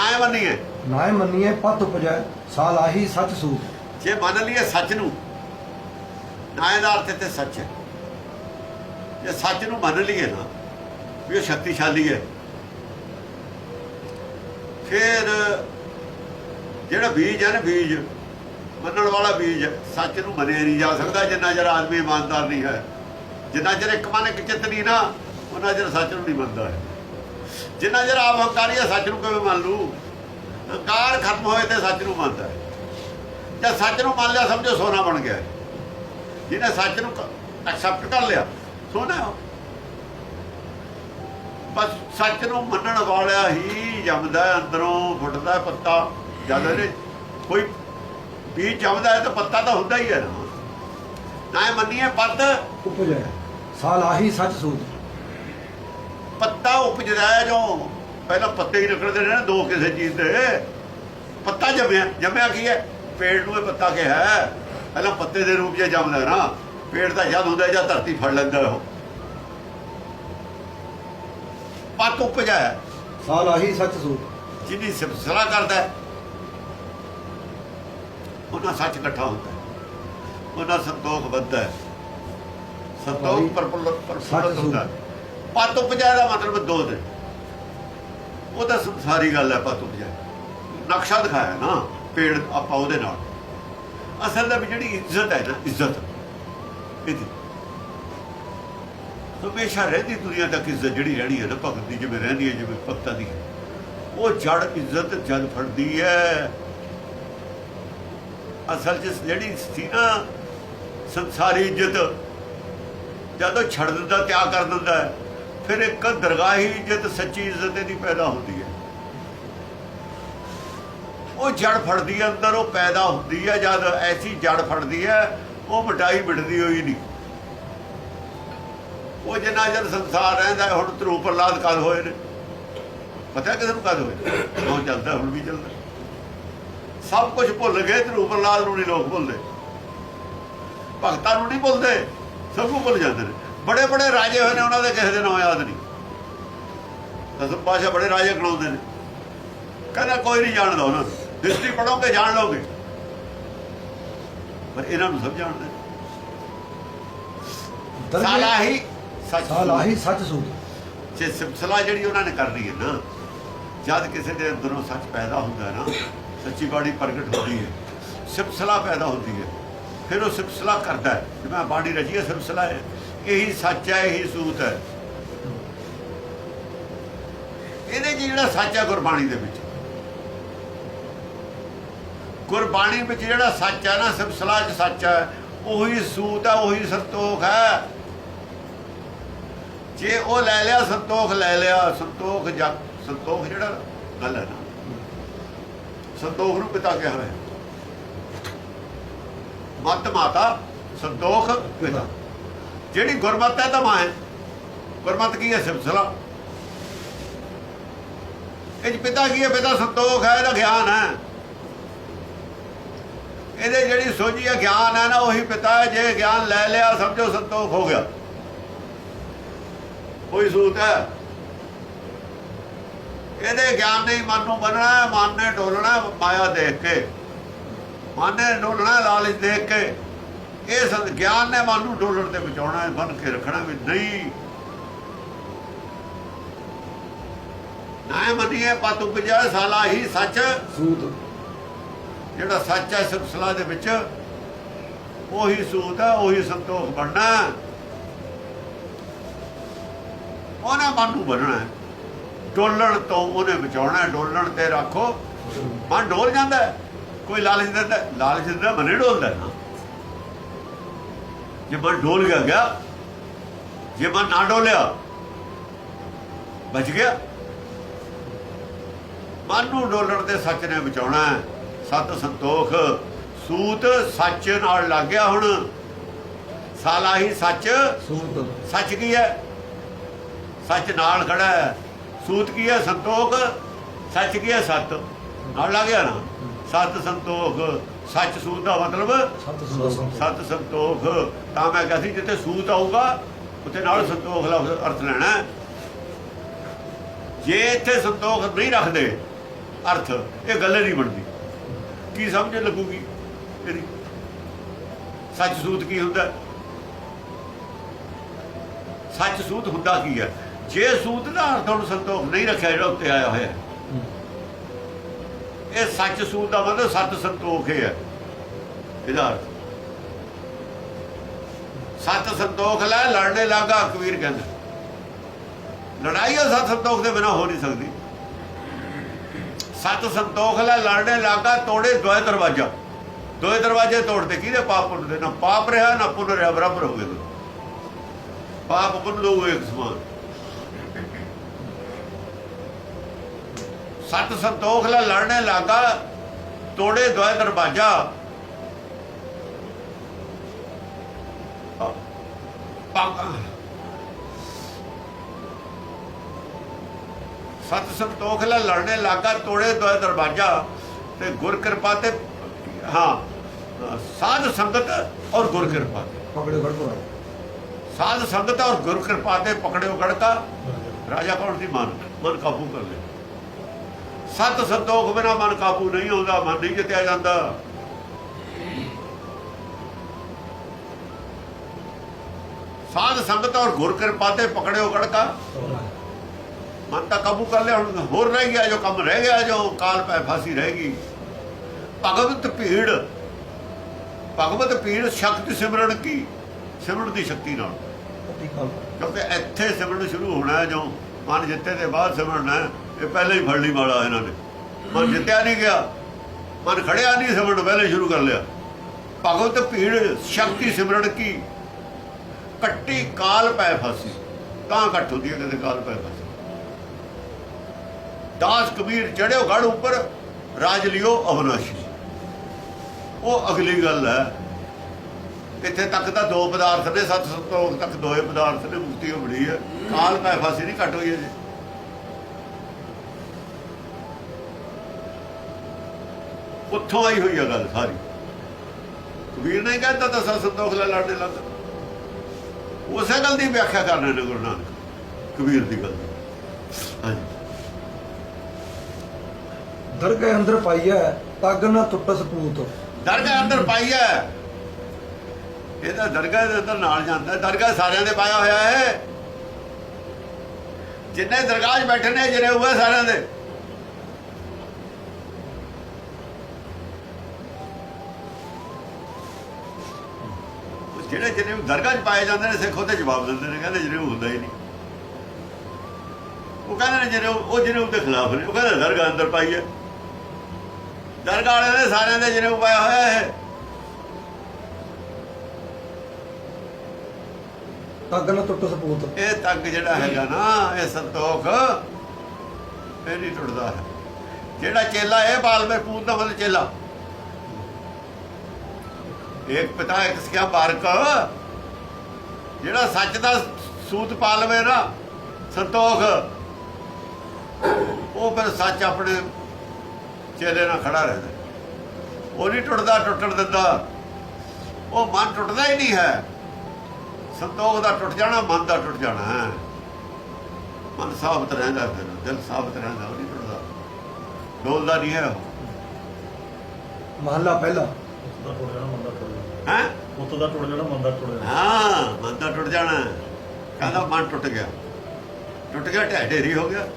ਨਾ ਮੰਨੀਏ? ਨਾਏ ਮੰਨੀਏ ਪਤ ਉਪਜੈ ਸਾਲ ਆਹੀ ਸੱਚ ਸੂਤ। ਜੇ ਮੰਨ ਲਈਏ ਸੱਚ ਨੂੰ ਨਾ ਦਾ ਅਰਥ ਤੇ ਸੱਚ ਹੈ। ਜੇ ਸੱਚ ਨੂੰ ਮੰਨ ਲਈਏ ਨਾ ਵੀ ਉਹ ਸ਼ਕਤੀਸ਼ਾਲੀ ਹੈ ਫਿਰ ਜਿਹੜਾ ਬੀਜ ਹੈ ਨਾ ਬੀਜ ਮੰਨਣ ਵਾਲਾ ਬੀਜ ਸੱਚ ਨੂੰ ਮੰਨਿਆ ਨਹੀਂ ਜਾ ਸਕਦਾ ਜਿੰਨਾ ਚਿਰ ਆਦਮੀ ਇਮਾਨਦਾਰ ਨਹੀਂ ਹੈ। ਜਿੰਨਾ ਚਿਰ ਇੱਕ ਮਨ ਇੱਕ ਚਿੱਤ ਨਹੀਂ ਨਾ ਉਹਨਾਂ ਚਿਰ ਸੱਚ ਨੂੰ ਨਹੀਂ ਮੰਨਦਾ ਹੈ। ਜਿੰਨਾ ਚਿਰ ਆਪ ਹੰਕਾਰੀ ਹੈ ਸੱਚ ਨੂੰ ਕਿਵੇਂ ਮੰਨ ਲੂ ਹੰਕਾਰ ਖਤਮ ਹੋਏ ਤੇ ਸੱਚ ਨੂੰ ਮੰਨਦਾ ਹੈ। ਜਦ ਸੱਚ ਨੂੰ ਮੰਨ ਲਿਆ, ਸਮਝੋ ਸੋਨਾ ਬਣ ਗਿਆ ਜਿਹਨੇ ਸੱਚ ਨੂੰ ਐਕਸੈਪਟ ਕਰ ਲਿਆ, ਸੋਨਾ ਬਸ ਸੱਚ ਨੂੰ ਮੰਨਣ ਵਾਲਾ ਹੀ ਜੰਮਦਾ ਅੰਦਰੋਂ ਫੁੱਟਦਾ ਪੱਤਾ। ਜਦ ਇਹਨੇ ਕੋਈ ਵੀ ਜੰਮਦਾ ਹੈ ਤਾਂ ਪੱਤਾ ਤਾਂ ਹੁੰਦਾ ਹੀ ਹੈ ਨਾ। ਨਾ ਮੰਨੀਏ ਪੱਤ ਉਪਜੈ ਸਾਲ ਆਹੀ ਸੱਚ ਸੂਤ ਪੱਤਾ ਉਪਜਦਾ ਹੈ ਜੋ। ਪਹਿਲਾਂ ਪੱਤੇ ਹੀ ਨਿਕਲਦੇ ਨੇ ਦੋ ਕਿਸੇ ਚੀਜ਼ ਦੇ ਪੱਤਾ ਜੰਮਿਆ। ਜੰਮਿਆ ਕੀ ਹੈ? ਪੇੜ ਨੂੰ ਇਹ ਪੱਤਾ ਕਿਹਾ ਹੈ। ਪਹਿਲਾਂ ਪੱਤੇ ਦੇ ਰੂਪ 'ਚ ਜੰਮਦਾ ਨਾ। ਪੇੜ ਤਾਂ ਜਦ ਹੁੰਦਾ ਜਦ ਧਰਤੀ ਫੜ ਲੈਂਦਾ ਉਹ। ਪੱਤ ਉਪਜਾ ਸਾਲ ਆਹੀ ਸੱਚ ਸੂਤ ਜਿਹਦੀ ਸਿਫਤਸਲਾ ਕਰਦਾ ਉਹਨਾਂ ਸੱਚ ਇਕੱਠਾ ਹੁੰਦਾ। ਉਹਨਾਂ ਸੰਤੋਖ ਵੱਧਦਾ। ਸੰਤੋਖ ਪਰਪੁੱਲ ਪਰਪੁੱਲਤ ਹੁੰਦਾ। ਪਤ ਉਪਜਾ ਦਾ ਮਤਲਬ ਦੋ ਦਿਨ ਉਹ ਤਾਂ ਸੰਸਾਰੀ ਗੱਲ ਹੈ ਪਤ ਉਪਜਾ ਨਕਸ਼ਾ ਦਿਖਾਇਆ ਨਾ ਪੇੜ ਆਪਾਂ ਉਹਦੇ ਨਾਲ। ਅਸਲ ਦਾ ਵੀ ਜਿਹੜੀ ਇੱਜ਼ਤ ਹੈ ਨਾ ਇੱਜ਼ਤ। ਇਹਦੀ। ਹਮੇਸ਼ਾ ਰਹਿੰਦੀ ਦੁਨੀਆ ਤੱਕ ਇੱਜ਼ਤ ਜਿਹੜੀ ਰਹਿਣੀ ਹੈ ਨਾ ਭਗਤ ਦੀ ਜਿਵੇਂ ਰਹਿੰਦੀ ਹੈ ਜਿਵੇਂ ਭਗਤਾਂ ਦੀ। ਉਹ ਜੜ ਇੱਜ਼ਤ ਜਦ ਫੜਦੀ ਹੈ। ਅਸਲ 'ਚ ਜਿਹੜੀ ਸੀ ਨਾ ਸੰਸਾਰੀ ਇੱਜ਼ਤ ਜਦੋਂ ਛੱਡ ਦਿੰਦਾ ਤਿਆਗ ਕਰ ਦਿੰਦਾ ਹੈ, ਫਿਰ ਇੱਕ ਦਰਗਾਹੀ ਇੱਜ਼ਤ, ਸੱਚੀ ਇੱਜ਼ਤ ਇਹਦੀ ਪੈਦਾ ਹੁੰਦੀ ਹੈ। ਉਹ ਜੜ ਫੜਦੀ ਹੈ ਅੰਦਰ, ਉਹ ਪੈਦਾ ਹੁੰਦੀ ਹੈ। ਜਦ ਐਸੀ ਜੜ ਫੜਦੀ ਹੈ, ਉਹ ਮਟਾਈ ਮਿਟਦੀ ਹੋਈ ਨਹੀਂ। ਉਹ ਜਿੰਨਾ ਜਦ ਸੰਸਾਰ ਰਹਿੰਦਾ ਹੁਣ ਧਰੂ ਪ੍ਰਲਾਦ ਕਦ ਹੋਏ ਨੇ? ਪਤਾ ਕਿਸ ਨੂੰ ਕਦ ਹੋਏ ਉਹ ਚੱਲਦਾ, ਹੁਣ ਵੀ ਚੱਲਦਾ। ਸਭ ਕੁਝ ਭੁੱਲ ਗਏ ਧਰੂ ਪ੍ਰਲਾਦ ਨੂੰ ਨਹੀਂ ਲੋਕ ਭੁੱਲਦੇ। ਭਗਤਾਂ ਨੂੰ ਨਹੀਂ ਭੁੱਲਦੇ, ਸਭ ਨੂੰ ਭੁੱਲ ਜਾਂਦੇ ਨੇ। ਬੜੇ ਬੜੇ ਰਾਜੇ ਹੋਏ ਨੇ ਉਹਨਾਂ ਦੇ ਕਿਸੇ ਦੇ ਨਾਮ ਯਾਦ ਨਹੀਂ। ਦਸਮ ਪਾਸ਼ਾ ਬੜੇ ਰਾਜੇ ਗਣਾਉਂਦੇ ਨੇ। ਕਹਿੰਦਾ ਕੋਈ ਨਹੀਂ ਜਾਣਦਾ ਉਹਨਾਂ ਹਿਸਟਰੀ ਪੜੋਗੇ ਜਾਣ ਲਓਗੇ। ਪਰ ਇਹਨਾਂ ਨੂੰ ਸਭ ਜਾਣਦੇ ਨੇ। ਸਾਲਾ ਹੀ ਸੱਚ ਸਾਲ ਆਹੀ ਸੱਚ ਸੂਤ ਜੇ ਸਿਲਸਿਲਾ ਜਿਹੜੀ ਉਹਨਾਂ ਨੇ ਕਰਨੀ ਹੈ ਨਾ ਜਦ ਕਿਸੇ ਦੇ ਅੰਦਰੋਂ ਸੱਚ ਪੈਦਾ ਹੁੰਦਾ ਹੈ ਨਾ ਸੱਚੀ ਬਾਣੀ ਪ੍ਰਗਟ ਹੁੰਦੀ ਹੈ। ਸਿਲਸਿਲਾ ਪੈਦਾ ਹੁੰਦੀ ਹੈ। ਫਿਰ ਉਹ ਸਿਲਸਿਲਾ ਕਰਦਾ ਹੈ। ਜਿਵੇਂ ਬਾਣੀ ਰਚੀ ਹੈ ਸਿਲਸਿਲਾ ਹੈ। ਇਹੀ ਸੱਚ ਹੈ, ਇਹੀ ਸੂਤ ਹੈ। ਇਹਦੇ 'ਚ ਜਿਹੜਾ ਸੱਚ ਹੈ ਗੁਰਬਾਣੀ ਦੇ ਵਿੱਚ। ਗੁਰਬਾਣੀ ਵਿੱਚ ਜਿਹੜਾ ਸੱਚ ਹੈ ਨਾ ਸਲਾਹ 'ਚ ਸੱਚ ਹੈ, ਉਹੀ ਸੂਤ ਹੈ, ਉਹੀ ਸੰਤੋਖ ਹੈ। ਜੇ ਉਹ ਲੈ ਲਿਆ, ਸੰਤੋਖ ਲੈ ਲਿਆ, ਸੰਤੋਖ ਜਗ ਸੰਤੋਖ ਜਿਹੜਾ ਗੱਲ ਹੈ ਨਾ। ਸੰਤੋਖ ਨੂੰ ਪਿਤਾ ਕਿਹਾ ਹੋਇਆ। ਮਤ ਮਾਤਾ, ਸੰਤੋਖ ਪਿਤਾ। ਜਿਹੜੀ ਗੁਰਮਤ ਹੈ ਤਾਂ ਮਾਂ ਹੈ। ਗੁਰਮਤ ਕੀ ਹੈ? ਸਿਲਸਿਲਾ। ਇਹ ਪਿਤਾ ਕੀ ਹੈ? ਪਿਤਾ ਸੰਤੋਖ ਹੈ ਇਹਦਾ ਗਿਆਨ ਹੈ। ਇਹਦੇ ਜਿਹੜੀ ਸੋਝੀ ਹੈ, ਗਿਆਨ ਹੈ ਨਾ, ਉਹੀ ਪਿਤਾ ਹੈ। ਜੇ ਗਿਆਨ ਲੈ ਲਿਆ, ਸਮਝੋ ਸੰਤੋਖ ਹੋ ਗਿਆ। ਕੋਈ ਸੂਤ ਹੈ। ਇਹਦੇ ਗਿਆਨ ਨੇ ਮਨ ਨੂੰ ਬੰਨਣਾ ਮਨ ਨੇ ਡੋਲਣਾ ਮਾਇਆ ਦੇਖ ਕੇ। ਮਨ ਨੇ ਡੋਲਣਾ ਲਾਲਚ ਦੇਖ ਕੇ। ਇਹ ਸੰਤ ਗਿਆਨ ਨੇ ਮਨ ਨੂੰ ਡੋਲਣ ਤੇ ਬਚਾਉਣਾ ਹੈ ਬੰਨ ਕੇ ਰੱਖਣਾ ਵੀ ਨਹੀਂ ਨਾ ਮੰਨੀਏ ਪਤ ਉਪਜਾ ਸਾਲਾ ਹੀ ਸੱਚ ਸੂਤ ਜਿਹੜਾ ਸੱਚ ਹੈ ਸਿਲਸਿਲਾ ਦੇ ਵਿੱਚ ਉਹੀ ਸੂਤ ਹੈ ਉਹੀ ਸੰਤੋਖ ਬਣਨਾ। ਉਹਨੇ ਮਨ ਨੂੰ ਬਣਨਾ। ਡੋਲਣ ਤੋਂ ਉਹਨੇ ਬਚਾਉਣਾ ਡੋਲਣ ਤੇ ਰੱਖੋ ਮਨ ਡੋਲ ਜਾਂਦਾ। ਕੋਈ ਲਾਲਚ ਦਿੰਦਾ ਲਾਲਚ ਦਿੰਦਾ ਮਨੇ ਡੋਲਦਾ ਜੇ ਮਨ ਡੋਲ ਗਿਆ ਗਿਆ। ਜੇ ਮਨ ਨਾ ਡੋਲਿਆ ਬਚ ਗਿਆ। ਮਨ ਨੂੰ ਡੋਲਣ ਤੇ ਸੱਚ ਨੇ ਬਚਾਉਣਾ। ਸਤ ਸੰਤੋਖ ਸੂਤ ਸੱਚ ਨਾਲ ਲੱਗ ਗਿਆ ਹੁਣ। ਸਾਲਾ ਹੀ ਸੱਚ। ਸੂਤ। ਸੱਚ ਕੀ ਹੈ? ਸੱਚ ਨਾਲ ਖੜਾ ਹੈ। ਸੂਤ ਕੀ ਹੈ? ਸੰਤੋਖ। ਸੱਚ ਕੀ ਹੈ? ਸਤ। ਨਾਲ ਲੱਗ ਗਿਆ ਨਾ? ਸਤ ਸੰਤੋਖ ਸੱਚ ਸੂਤ ਦਾ ਮਤਲਬ ਸਤ ਸੂਤ ਸਤ ਸੰਤੋਖ। ਤਾਂ ਮੈਂ ਕਿਹਾ ਸੀ ਜਿੱਥੇ ਸੂਤ ਆਊਗਾ ਉੱਥੇ ਨਾਲ ਸੰਤੋਖ ਦਾ ਅਰਥ ਲੈਣਾ। ਜੇ ਇੱਥੇ ਸੰਤੋਖ ਨਹੀਂ ਰੱਖਦੇ ਅਰਥ ਇਹ ਗੱਲੇ ਨਹੀਂ ਬਣਦੀ। ਕੀ ਸਮਝ ਲੱਗੂਗੀ ਇਹਦੀ ਸੱਚ ਸੂਤ ਕੀ ਹੁੰਦਾ? ਸੱਚ ਸੂਤ ਹੁੰਦਾ ਕੀ ਹੈ? ਜੇ ਸੂਤ ਦਾ ਅਰਥ ਹੁਣ ਸੰਤੋਖ ਨਹੀਂ ਰੱਖਿਆ ਜਿਹੜਾ ਉੱਤੇ ਆਇਆ ਹੋਇਆ ਹੈ। ਇਹ ਸੱਚ ਸੂਤ ਦਾ ਮਤਲਬ ਸਤ ਸੰਤੋਖ ਹੀ ਹੈ। ਇਹਦਾ ਅਰਥ। ਸੱਤ ਸੰਤੋਖ ਲੈ, ਲੜਨੇ ਲਾਗਾ ਕਬੀਰ ਕਹਿੰਦਾ। ਲੜਾਈ ਉਹ ਸੱਤ ਸੰਤੋਖ ਦੇ ਬਿਨਾ ਹੋ ਨਹੀਂ ਸਕਦੀ। ਸੱਤ ਸੰਤੋਖ ਲੈ, ਲੜਨੇ ਲਾਗਾ, ਤੋੜੇ ਦੋਏ ਦਰਵਾਜ਼ਾ। ਦੋਏ ਦਰਵਾਜ਼ੇ ਤੋੜਦੇ ਕਿਹਦੇ? ਪਾਪ ਪੁੰਨ ਦੇ। ਨਾ ਪਾਪ ਰਿਹਾ, ਨਾ ਪੁੰਨ ਰਿਹਾ, ਬਰਾਬਰ ਹੋ ਗਏ ਪਾਪ ਪੁੰਨ ਦੋ ਇੱਕ ਸਮਾਨ। ਸੱਤ ਸੰਤੋਖ ਲੈ ਲੜਨੇ ਲੱਗਾ ਤੋੜੇ ਦੋਏ ਦਰਵਾਜ਼ਾ। ਸਤ ਸੰਤੋਖ ਲੈ ਲੜਨੇ ਲੱਗਾ ਤੋੜੇ ਦੋਏ ਦਰਵਾਜ਼ਾ। ਤੇ ਗੁਰ ਕਿਰਪਾ ਤੇ ਹਾਂ ਸਾਧ ਸੰਗਤ ਔਰ ਗੁਰ ਕਿਰਪਾ ਤੇ। ਪਕੜੇ ਪਾ ਸਾਧ ਸੰਗਤ ਔਰ ਗੁਰ ਕਿਰਪਾ ਤੇ ਪਕੜਿਓ ਗੜਕਾ ਰਾਜਾ ਕੌਣ ਸੀ? ਮਨ। ਮਨ ਕਾਬੂ ਕਰ ਲੈ। ਸਤ ਸੰਤੋਖ ਬਿਨਾ ਮਨ ਕਾਬੂ ਨਹੀਂ ਹੁੰਦਾ ਮਨ ਨਹੀਂ ਜਿੱਤਿਆ ਜਾਂਦਾ। ਸਾਧ ਸੰਗਤ ਔਰ ਗੁਰ ਕਿਰਪਾ ਤੇ ਪਕੜਿਓ ਗੜਕਾ ਮਨ ਤਾਂ ਕਾਬੂ ਕਰ ਲਿਆ ਹੁਣ ਹੋਰ ਰਹਿ ਗਿਆ ਜੋ ਕੰਮ ਰਹਿ ਗਿਆ ਜੋ ਕਾਲ ਪੈ ਫਾਸੀ ਰਹਿ ਗਈ। ਭਗਵਤ ਭੀੜ ਭਗਵਤ ਭੀੜ ਸ਼ਕਤੀ ਸਿਮਰਨ ਕੀ? ਸਿਮਰਨ ਦੀ ਸ਼ਕਤੀ ਨਾਲ। ਕਿਉਂਕਿ ਇੱਥੇ ਸਿਮਰਨ ਸ਼ੁਰੂ ਹੋਣਾ ਜੋ ਮਨ ਜਿੱਤੇ ਦੇ ਬਾਅਦ ਸਿਮਰਨਾ ਹੈ। ਇਹ ਪਹਿਲੇ ਹੀ ਫੜਨੀ ਮਾਲਾ ਇਹਨਾਂ ਨੇ। ਮਨ ਜਿੱਤਿਆ ਨਹੀਂ ਗਿਆ। ਮਨ ਖੜਿਆ ਨਹੀਂ ਸਿਮਰਨ, ਪਹਿਲੇ ਸ਼ੁਰੂ ਕਰ ਲਿਆ। ਭਗਵਤ ਭੀੜ, ਸ਼ਕਤੀ ਸਿਮਰਨ ਕੀ? ਕੱਟੀ ਕਾਲ ਪੈ ਫਸੀ। ਤਾਂ ਘੱਟ ਹੁੰਦੀ ਹੈ ਕਦੇ ਕਾਲ ਪੈ ਫਸੀ। ਦਾਸ ਕਬੀਰ ਚੜਿਓ ਗੜ ਉੱਪਰ, ਰਾਜ ਲਿਓ ਅਵਨਾਸ਼ੀ। ਉਹ ਅਗਲੀ ਗੱਲ ਹੈ। ਇੱਥੇ ਤੱਕ ਤਾਂ ਦੋ ਪਦਾਰਥ ਨੇ, ਸੱਤ ਸੰਤੋਖ ਤੱਕ ਦੋਏ ਪਦਾਰਥ ਨੇ, ਮੁਕਤੀ ਹੋ ਬੜੀ ਹੈ। ਕਾਲ ਪੈ ਫਾਸੀ ਨਹੀਂ ਘਟ ਹੋਈ ਹੈ ਜੀ ਉੱਥੋਂ ਆਈ ਹੋਈ ਹੈ ਗੱਲ ਸਾਰੀ। ਕਬੀਰ ਨੇ ਕਹਿੰਦਾ ਤਾਂ ਸੱਤ ਸੰਤੋਖ ਲੈ ਲੜਨੇ ਲੱਗ ਉਸੇ ਗੱਲ ਦੀ ਵਿਆਖਿਆ ਕਰ ਰਹੇ ਨੇ ਗੁਰੂ ਨਾਨਕ ਕਬੀਰ ਦੀ ਗੱਲ। ਹਾਂਜੀ। ਦਰਗਾਹ ਅੰਦਰ ਪਾਈਆ ਤੱਗ ਨਾ ਟੁੱਟ ਸਪੂਤ। ਦਰਗਾਹ ਅੰਦਰ ਪਾਈ ਹੈ। ਇਹਦਾ ਦਰਗਾਹ ਦੇ ਅੰਦਰ ਨਾਲ ਜਾਂਦਾ। ਦਰਗਾਹ ਸਾਰਿਆਂ ਦੇ ਪਾਇਆ ਹੋਇਆ ਹੈ। ਜਿੰਨੇ ਦਰਗਾਹ 'ਚ ਬੈਠੇ ਨੇ ਜਿਹੜੇ ਹੋਏ ਸਾਰਿਆਂ ਦੇ। ਜਿਹੜੇ ਜਿਹੜੇ ਦਰਗਾਹ 'ਚ ਪਾਏ ਜਾਂਦੇ ਨੇ ਸਿੱਖ ਉਹਦੇ ਜਵਾਬ ਦਿੰਦੇ ਨੇ ਕਹਿੰਦੇ ਜਿਹੜੇ ਹੁੰਦਾ ਹੀ ਨਹੀਂ। ਉਹ ਕਹਿੰਦੇ ਨੇ ਜਿਹੜੇ ਉਹ ਜਿਹੜੇ ਉਹਦੇ ਖਿਲਾਫ ਨੇ ਉਹ ਕਹਿੰਦੇ ਦਰਗਾਹ ਅੰਦਰ ਪਾਈ ਹੈ। ਦਰਗਾਹ ਵਾਲੇ ਨੇ ਸਾਰਿਆਂ ਦੇ ਜਿਹੜੇ ਪਾਇਆ ਹੋਇਆ ਹੈ ਤੱਗ ਨਾ ਟੁੱਟ ਸਪੂਤ ਇਹ ਤੱਕ ਜਿਹੜਾ ਹੈਗਾ ਨਾ ਇਹ ਸੰਤੋਖ ਇਹ ਨਹੀਂ ਟੁੱਟਦਾ। ਹੈ ਜਿਹੜਾ ਚੇਲਾ ਇਹ ਬਾਲ ਮੇ ਪੂਤ ਦਾ ਮਤਲਬ ਚੇਲਾ। ਇੱਕ ਪਿਤਾ ਇੱਕ ਸਿਆ ਬਾਰਕ ਜਿਹੜਾ ਸੱਚ ਦਾ ਸੂਤ ਪਾ ਲਵੇ ਨਾ, ਸੰਤੋਖ, ਉਹ ਫਿਰ ਸੱਚ ਆਪਣੇ ਚੇਲੇ ਨਾਲ ਖੜਾ ਰਹਿੰਦਾ। ਉਹ ਨਹੀਂ ਟੁੱਟਦਾ, ਟੁੱਟਣ ਦਿੰਦਾ। ਉਹ ਮਨ ਟੁੱਟਦਾ ਹੀ ਨਹੀਂ ਹੈ। ਸੰਤੋਖ ਦਾ ਟੁੱਟ ਜਾਣਾ, ਮਨ ਦਾ ਟੁੱਟ ਜਾਣਾ ਹੈ। ਮਨ ਸਾਬਤ ਰਹਿੰਦਾ ਫਿਰ, ਦਿਲ ਸਾਬਤ ਰਹਿੰਦਾ, ਉਹ ਨਹੀਂ ਟੁੱਟਦਾ। ਡੋਲਦਾ ਨਹੀਂ ਹੈ ਮਹੱਲਾ ਪਹਿਲਾ। ਦਾ ਟੁੱਟ ਜਾਣਾ ਮੰਦਾ ਟੁੱਟ ਜਾਣਾ। ਹੈ? ਪੁੱਤ ਦਾ ਟੁੱਟ ਜਾਣਾ ਮੰਦਾ ਟੁੱਟ ਜਾਣਾ। ਹਾਂ ਮਨ ਦਾ ਟੁੱਟ ਜਾਣਾ। ਕਹਿੰਦਾ ਮਨ ਟੁੱਟ ਗਿਆ। ਟੁੱਟ ਗਿਆ ਢਹਿ ਢੇਰੀ ਹੋ ਗਿਆ।